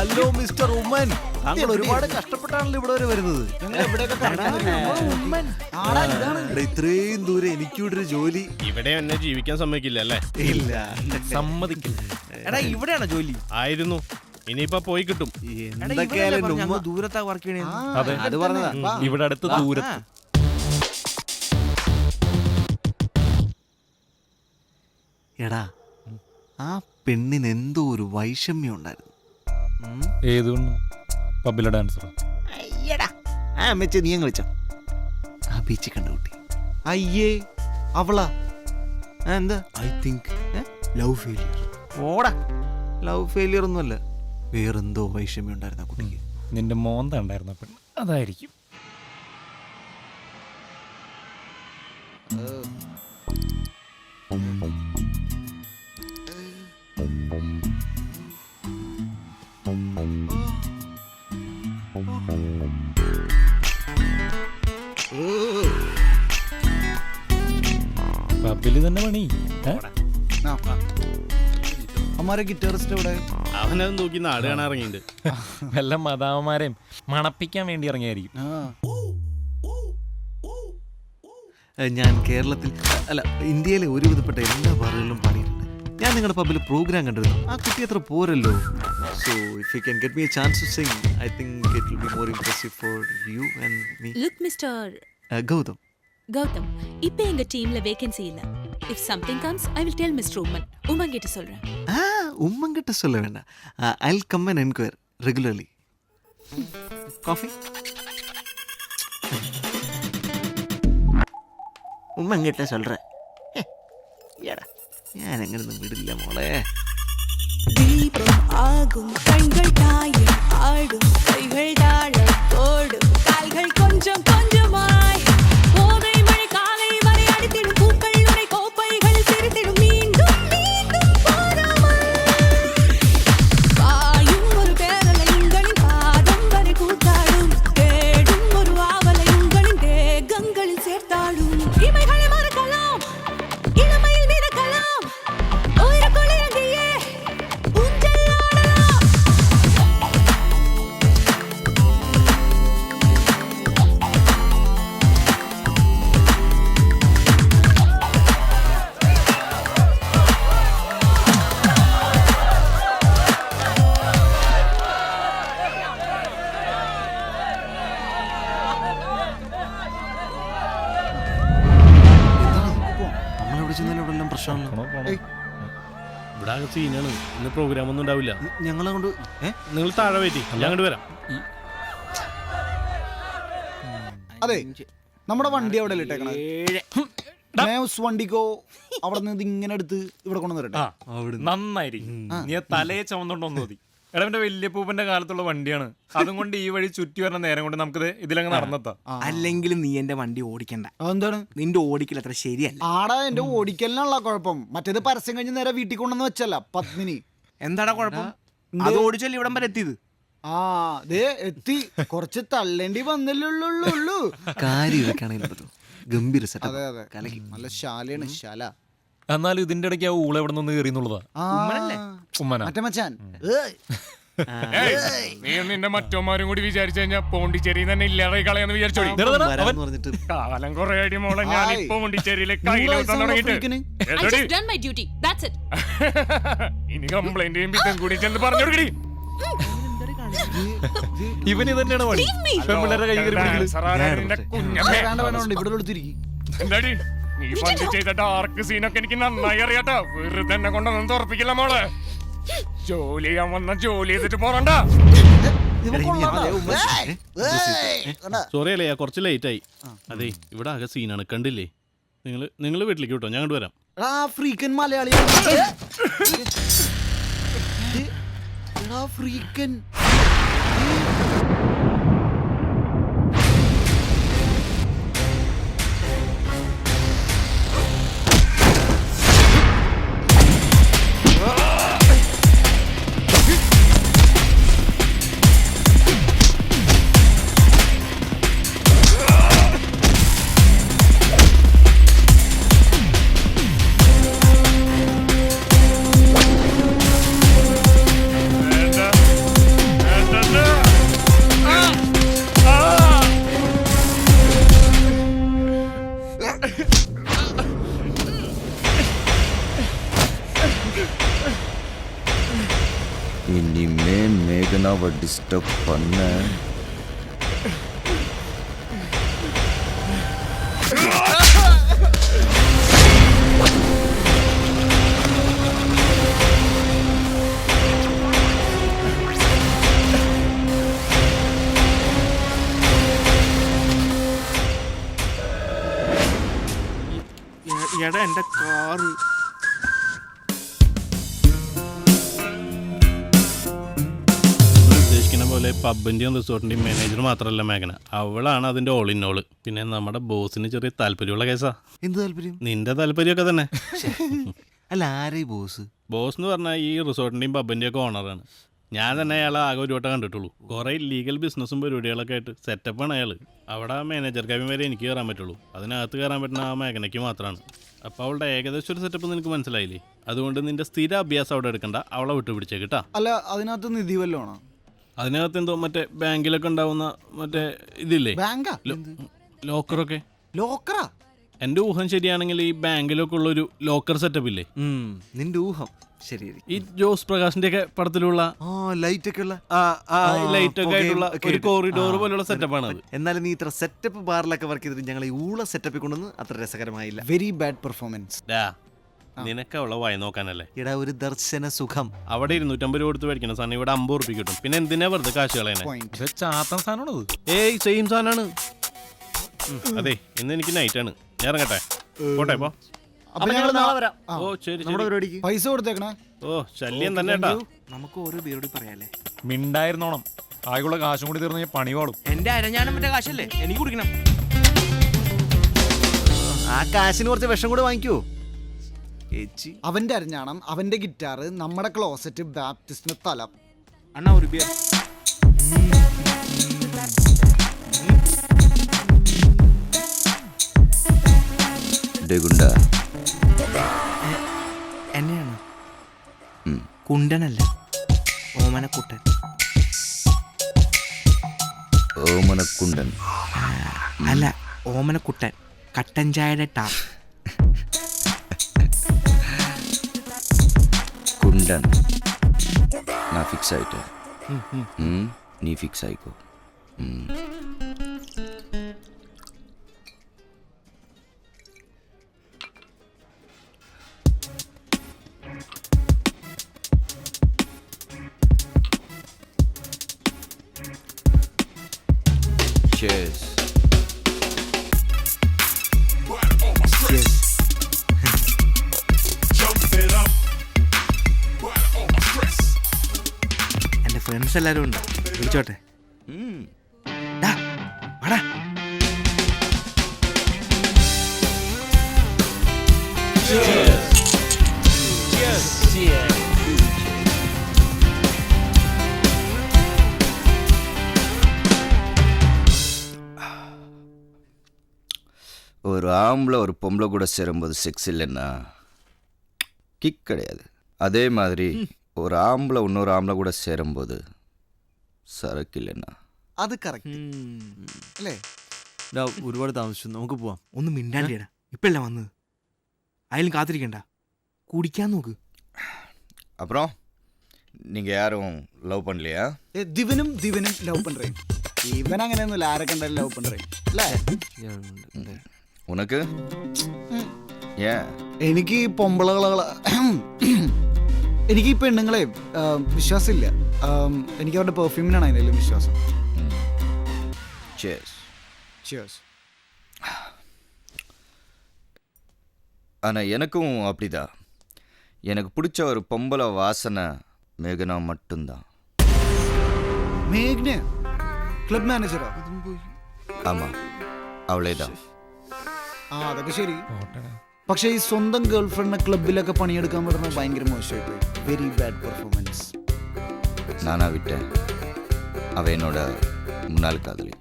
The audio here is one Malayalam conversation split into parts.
ഹലോ മിസ്റ്റർ ഉമ്മൻ താങ്കൾ ഒരുപാട് കഷ്ടപ്പെട്ടാണല്ലോ ഇവിടെ വരെ വരുന്നത്. എടാ, ഇത്രയും ദൂരെ എനിക്കിവിടെ ഒരു ജോലി. ഇവിടെ എന്നെ ജീവിക്കാൻ സമ്മതിക്കില്ല അല്ലേ? ഇല്ല. സമ്മതിക്കില്ല. എടാ ഇവിടെയാണോ ജോലി? ആയിരുന്നു. ഇനിയിപ്പോ പോയി കിട്ടും. എടാ, എന്തൊക്കെയായാലും പറഞ്ഞെ ഉമ്മ അങ്ങ് ദൂരത്താ വർക്ക് ചെയ്യണേ അതെ. അത് പറഞ്ഞതാ. ഇവിടെ അടുത്ത് ദൂരത്ത്. എടാ ആ പെണ്ണിന് എന്തോ ഒരു വൈഷമ്യം ഉണ്ടായിരുന്നു. ഏതുകൊണ്ടും? പബ്ബിലെ ഡാൻസർ അയ്യടാ. ആ അമ്മച്ച നീ അങ്ങ് ആ ബീച്ചിൽ കണ്ട കുട്ടി. അയ്യേ അവളാ. എന്താ? I think love failure. ഓടാ. ലവ് ഫെയിലിയർ ഒന്നുമല്ല വേറെന്തോ വൈഷമ്യം ഉണ്ടായിരുന്ന കുട്ടിക്ക്. നിന്റെ മോന്ത ഉണ്ടായിരുന്ന പെണ്ണ്. അതായിരിക്കും. പബ്ബിൽ തന്നെ പണി? അമ്മാരെ ഗിറ്റാറിസ്റ്റ് ഇവിടെ അവനത് നോക്കി നാട് കാണാൻ ഇറങ്ങിയിട്ടുണ്ട് വല്ല മതാവന്മാരെയും മണപ്പിക്കാൻ വേണ്ടി ഇറങ്ങിയായിരിക്കും. ഞാൻ കേരളത്തിൽ അല്ല ഇന്ത്യയിലെ ഒരുവിധപ്പെട്ട എല്ലാ ബാറുകളിലും പാടിയിട്ടുണ്ട് ഞാൻ നിങ്ങളുടെ പബ്ബിൽ പ്രോഗ്രാം കണ്ടിരുന്നു. ആ കുട്ടി അത്ര പോരല്ലോ. So if you can get me a chance to sing, I think it will be more impressive for you and me. Look mister Uh, Gautam. Gautam இப்போ எங்க டீம்ல வேகன்சி இல்ல. If something comes I will tell mister Ummen Ummen கிட்ட சொல்றேன். ஆ உம்மங்கிட்ட சொல்ல வேண்டாம். I'll come and enquire regularly coffee உம்மங்கிட்ட சொல்கிறேன் ஏடா ஏன் எங்கிருந்து விடல மோளே? தீபம் ஆகும் கண்கள் தாயம் ஆடும் கைகள் தாழம் ஓடும் கால்கள் ഇവിടെ ആകെ സീനാണ്. ഇന്ന് പ്രോഗ്രാം ഒന്നും ഉണ്ടാവില്ല. ഞങ്ങളെ കൊണ്ട് നിങ്ങൾ താഴെ വെയിറ്റ് ഞാൻ അങ്ങോട്ട് വരാം. അതെ നമ്മുടെ വണ്ടി അവിടെ ഇട്ടേക്കണേ? മേവ്സ് വണ്ടിക്കോ അവിടെ നിന്ന് ഇങ്ങനെ എടുത്ത് ഇവിടെ കൊണ്ടുവന്ന് ആ തരട്ടെ നന്നായിരിക്കും. നീ തലയെ ചുമന്നുകൊണ്ടൊന്നു മതി. എടാ എന്റെ വലിയ പൂപ്പന്റെ കാലത്തുള്ള വണ്ടിയാണ്. അതും കൊണ്ട് ഈ വഴി ചുറ്റി വരുന്ന നേരം കൊണ്ട് നമുക്ക് ഇതിലങ്ങ് നടന്നെത്താം. അല്ലെങ്കിലും നീ എന്റെ വണ്ടി ഓടിക്കണ്ട. എന്താണ് നിന്റെ ഓടിക്കൽ അത്ര ശരിയല്ല. ആടാ എന്റെ ഓടിക്കലിനുള്ള കുഴപ്പം. മറ്റേത് പരസ്യം കഴിഞ്ഞ് നേരെ വീട്ടിൽ കൊണ്ടുവന്ന് വെച്ചല്ല പത്മിനി. എന്താടാ കുഴപ്പം? അത് ഓടിച്ചല്ലേ ഇവിടം വരെ എത്തിയത്? ആ ദേ എത്തി. കുറച്ച് തള്ളേണ്ടി വന്നില്ലുള്ളൂ കാര്യം ഇതൊക്കെയാണെങ്കിൽ ഗംഭീര അതെ അതെ. നല്ല ശാലയാണ് ശാല. എന്നാലും ഇതിന്റെ ഇടയ്ക്ക് ആ ഊള എവിടെ നിന്ന് കയറിന്നുള്ളതാ ഉമ്മനല്ലേ? മച്ചാൻ. ഏയ്. നീ മറ്റോമാരും കൂടി വിചാരിച്ചു കഴിഞ്ഞാ പോണ്ടിച്ചേരി തന്നെ ഇല്ലാതെ കളയാന്ന് വിചാരിച്ചോളി ദേ, പറഞ്ഞിട്ട്. കാലം കുറെ അടി മോളെ ഞാൻ പോണ്ടിച്ചേരിയിലെ ഇനി കംപ്ലൈന്റ് ചെയ്യുമ്പോ കൂടി ചെന്ന് പറഞ്ഞു കൊടുക്കടി. ഇവന് തന്നെയാണ് പണി. നിന്റെ ഇവിടെ എന്താടി? നീ പണ്ട് ചെയ്ത ഡാർക്ക് സീനൊക്കെ എനിക്ക് നന്നായി അറിയാട്ടോ. വെറുതെ എന്നെ കൊണ്ടൊന്നും തുറപ്പിക്കില്ല മോളെ. ജോലി ചെയ്യാൻ വന്ന ജോലി ചെയ്തിട്ട് പോറണ്ട. സോറി അല്ലേ കുറച്ച് ലേറ്റ് ആയി. അതെ ഇവിടെ ആകെ സീനാണ് കണ്ടില്ലേ? നിങ്ങൾ നിങ്ങൾ വീട്ടിലേക്ക് വിട്ടോ ഞാൻ വരാം. ആ ഫ്രീക്കൻ മലയാളി ഫ്രീക്കൻ இனிமே மேகனாவை டிஸ்டர்ப் பண்ண. இடம் என்ற காரு? ഉദ്ദേശിക്കുന്ന പോലെ പബ്ബിന്റെയും റിസോർട്ടിന്റെയും മാനേജർ മാത്രമല്ല മേഘന. അവളാണ് അതിന്റെ ഓൾ ഇൻ ഓൾ പിന്നെ നമ്മുടെ ബോസിന് ചെറിയ താല്പര്യമുള്ള കേസാ എന്ത് താല്പര്യം? നിന്റെ താല്പര്യമൊക്കെ തന്നെ. അല്ല ആരേ ബോസ്? ബോസ് എന്ന് പറഞ്ഞാൽ ഈ റിസോർട്ടിന്റെയും പബ്ബിന്റെയും ഒക്കെ ഓണറാണ് ഞാൻ തന്നെ അയാളെ ആകെ ഒരു വട്ടം കണ്ടിട്ടുള്ളൂ. കുറേ ലീഗൽ ബിസിനസ്സും പരിപാടികളൊക്കെ ആയിട്ട് സെറ്റപ്പാണ് അയാൾ അവിടെ ആ മാനേജർ കാര്യം വരെ എനിക്ക് കയറാൻ പറ്റുള്ളൂ. അതിനകത്ത് കയറാൻ പറ്റുന്ന ആ മേഖലയ്ക്ക് മാത്രമാണ് അപ്പോൾ അവളുടെ ഏകദേശം ഒരു സെറ്റപ്പ് നിനക്ക് മനസ്സിലായില്ലേ? അതുകൊണ്ട് നിന്റെ സ്ഥിര അഭ്യാസം അവിടെ എടുക്കണ്ട. അവളെ വിട്ടുപിടിച്ചേ പിടിച്ചേക്കിട്ടാ അല്ല അതിനകത്ത് നിധി വല്ലതും ആണോ? അതിനകത്ത് എന്തോ മറ്റേ ബാങ്കിലൊക്കെ ഉണ്ടാവുന്ന മറ്റേ ഇതില്ലേ? ബാങ്കാ? ലോ- ലോക്കറൊക്കെ? ലോക്കറാ? എന്റെ ഊഹം ശരിയാണെങ്കിൽ ഈ ബാങ്കിലൊക്കെ ഉള്ള ഒരു ലോക്കർ സെറ്റപ്പ് ഇല്ലേ? ഉം, നിന്റെ ഊഹം ശരി. ഈ ജോസ് പ്രകാശിന്റെ ഒക്കെ പടത്തിലുള്ള ആ ലൈറ്റ് ഒക്കെ ഉള്ള ലൈറ്റ് ഒക്കെ പുകയും ആയിട്ടുള്ള ഒക്കെ ഒരു. കോറിഡോർ ആ, പോലുള്ള സെറ്റപ്പാണ് അത് എന്നാലും നീ ഇത്ര സെറ്റപ്പ് ബാറിലൊക്കെ വർക്ക് ചെയ്തിട്ട് ഞങ്ങൾ ഈ ഊള സെറ്റപ്പിൽ കൊണ്ടുവന്ന് അത്ര രസകരമായില്ല. വെരി ബാഡ് പെർഫോമൻസ് ഡാ നിനക്ക് അവളെ വായി നോക്കാനല്ലേ? ഇടാ ഒരു ദർശന സുഖം. അവിടെ ഇരുന്നൂറ്റമ്പത് രൂപ കൊടുത്ത് മേടിക്കണം സാധനം ഇവിടെ അമ്പത് റുപ്പി കിട്ടും. പിന്നെ എന്തിനാ വെറുതെ കാശ് കളയണേ? ചാത്തം ഇത് ചാത്തൻ സാധനമാണത്. ഏയ് സെയിം സാധനമാണ് അതെ ഇന്ന് എനിക്ക് ആണ്. ഞാൻ ഇറങ്ങട്ടെ? പോട്ടെ പോ. അപ്പൊ ഞങ്ങൾ നാളെ വരാം. ഓ ശരി നമ്മുടെ ശരി. പരിപാടിക്ക്. പൈസ കൊടുത്തേക്കണേ. ഓ ശല്യം തന്നെ കേട്ടാ. നമുക്ക് ഓരോ പേരോട് പറയാല്ലേ? മിണ്ടായിരുന്നോണം. ആകെയുള്ള കാശും കൂടി തീർന്ന് ഞാൻ പണി പാടും. എന്റെ അരഞ്ഞാനും മറ്റേ കാശല്ലേ? എനിക്ക് കുടിക്കണം. ആ കാശിന് കുറച്ച് വിഷം കൂടെ വാങ്ങിക്കോ. ഏച്ചി. അവന്റെ അരഞ്ഞാണം അവന്റെ ഗിറ്റാർ നമ്മുടെ ക്ലോസറ്റ് ബാപ്റ്റിസ്റ്റിന് തല. അണ്ണാ ഒരു എന്നെയാണ്? കുണ്ടനല്ല ഓമനക്കുട്ടൻ. ഓമനക്കുണ്ടൻ. അല്ല ഓമനക്കുട്ടൻ കട്ടൻചായ ടാ. వింటాను నా ఫిక్స్ అయిపో నీ ఫిక్స్ అయిపో Cheers. ഫ്രണ്ട്സ് എല്ലാരും ഉണ്ട് വിളിച്ചോട്ടെ ம் ഡാ, വാടാ. ஒரு ஆம்பளை ஒரு பொம்பளை கூட சேரும்போது செக்ஸ் இல்லைன்னா கிக் கிடையாது அதே மாதிரி ஒரு ஆம்பளை இன்னொரு ஆம்பளை கூட சேரும்போது சரக்கு இல்லைன்னா അത് കറക്റ്റ് അല്ലേ? ഡാ ഒരുപാട് താമസിച്ചു. നമുക്ക് പോവാം. ഒന്ന് മിണ്ടാണ്ടിയടാ ഇപ്പല്ല വന്നത്? അയാലും കാത്തിരിക്കണ്ട. കുടിക്കാൻ നോക്ക്. அப்புறம் நீங்கள் யாரும் லவ் பண்ணலையா ഏ, ദിവനും ദിവനും ലവ് പണ്ടറയും ഇവൻ അങ്ങനെയൊന്നുമില്ല ആരെ കണ്ടാലും ലവ് പണ്ടറയും അല്ലേ? உனக்கு ஏன் എനിക്ക് ഈ പൊമ്പളകള എനിക്ക് ഈ പെണ്ണുങ്ങളെ ആ, വിശ്വാസമില്ല ആ, എനിക്ക് അവരുടെ പെർഫ്യൂമിനാണ് അതിലും വിശ്വാസം சேஸ் Cheers. ஆனால் எனக்கும் அப்படிதான் எனக்கு பிடிச்ச ஒரு பொம்பளை வாசனை மேகனா மட்டும்தான் മേഘ്ന ക്ലബ് മാനേജറോ ஆமாம் அவளே தான் ആ അതൊക്കെ ശരി പക്ഷേ ഈ സ്വന്തം ഗേൾ ഫ്രണ്ടിനെ ക്ലബിലൊക്കെ പണിയെടുക്കാൻ പറ്റുന്നത് ഭയങ്കര മോശമായി പോയി വെരി ബാഡ് പെർഫോമൻസ് நானா விட்டேன் அவ என்னோட முன்னாள் காதலி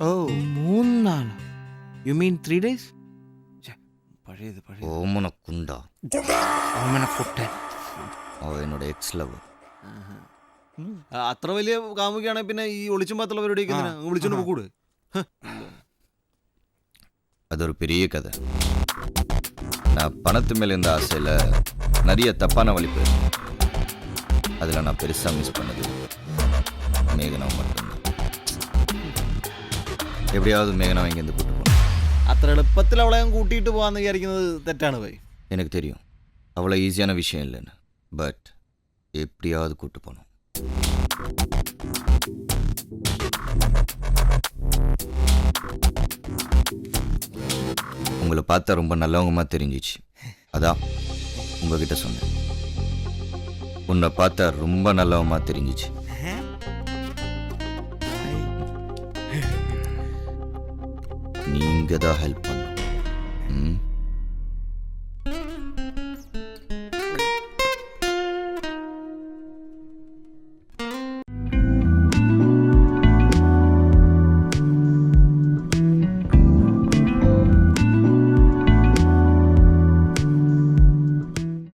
ഓ മൂന്നാളോ യു മീൻ ത്രീ ഡേയ്സ് പഴയത് പഴയ ஓமன குண்டா ഓമനക്കുട്ടൻ அவ என்னோட எக்ஸ் லவ் അത്ര വലിയ കാമുകയാണെങ്കിൽ പിന്നെ ഈ ഒളിച്ചും പാത്തുള്ള പരിപാടിയൊക്കെ എന്തിനാ? അങ്ങ് വിളിച്ചോണ്ട് പോകൂട് அது ஒரு பெரிய கதை நான் பணத்து மேல இருந்த ஆசையில் நிறைய தப்பான வழி போயிருந்தேன் அதில் நான் பெருசாக மிஸ் பண்ணது மேகனாவை மட்டும்தான் எப்படியாவது மேகனாவை இங்கேருந்து கூட்டு போகணும் അത്ര എളുപ്പത്തിൽ അവളെ അങ്ങ് കൂട്ടിയിട്ട് പോകാന്ന് വിചാരിക്കുന്നത് തെറ്റാണ് പോയി எனக்கு தெரியும் அவ்வளோ ஈஸியான விஷயம் இல்லைன்னு பட் எப்படியாவது கூட்டு போகணும் உங்களை பார்த்தா ரொம்ப நல்லவங்கமா தெரிஞ்சிச்சு. அதான் உங்ககிட்ட சொன்னேன். உன்னை பார்த்தா ரொம்ப நல்லவமாக தெரிஞ்சிச்சு. நீங்கள் தான் ஹெல்ப் பண்ணும் ம்?